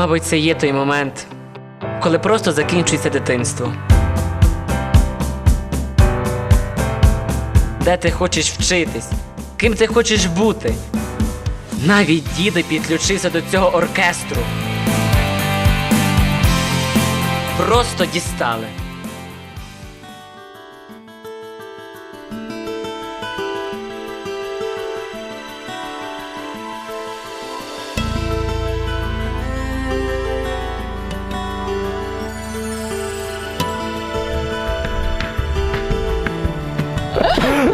Мабуть, це є той момент, коли просто закінчується дитинство. Де ти хочеш вчитись? Ким ти хочеш бути? Навіть діди підключився до цього оркестру. Просто дістали.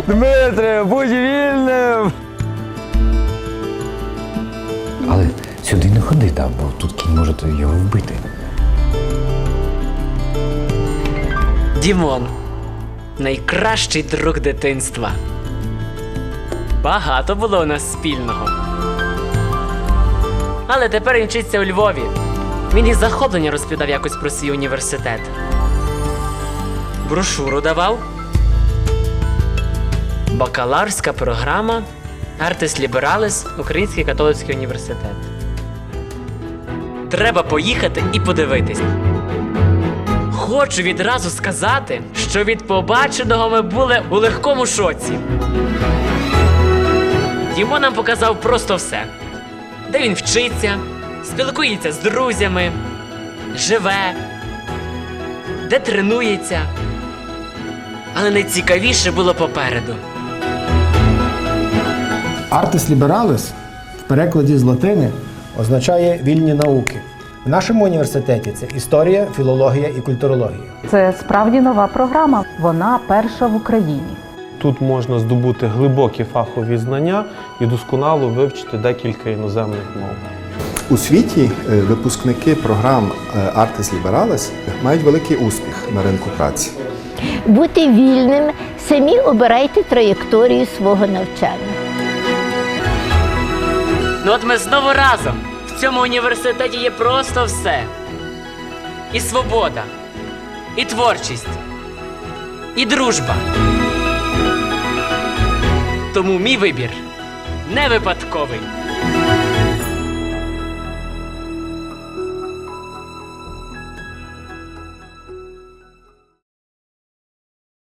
Дмитре, будь вільним! Але сюди не ходи, та, бо тут кінь може його вбити. Дімон. Найкращий друг дитинства. Багато було у нас спільного. Але тепер він вчиться у Львові. Він із захоплення розповідав якось про свій університет. Брошуру давав. Бакаларська програма Артес Лібералес Український католицький університет. Треба поїхати і подивитись. Хочу відразу сказати, що від побаченого ми були у легкому шоці. Йому нам показав просто все: де він вчиться, спілкується з друзями, живе, де тренується. Але найцікавіше було попереду. Артис лібералис в перекладі з латини означає вільні науки. В нашому університеті це історія, філологія і культурологія. Це справді нова програма. Вона перша в Україні. Тут можна здобути глибокі фахові знання і досконало вивчити декілька іноземних мов. У світі е, випускники програм е, Artis Liberalis мають великий успіх на ринку праці. Бути вільним, самі обирайте траєкторію свого навчання. Ну от ми знову разом. В цьому університеті є просто все. І свобода, і творчість, і дружба. Тому мій вибір не випадковий.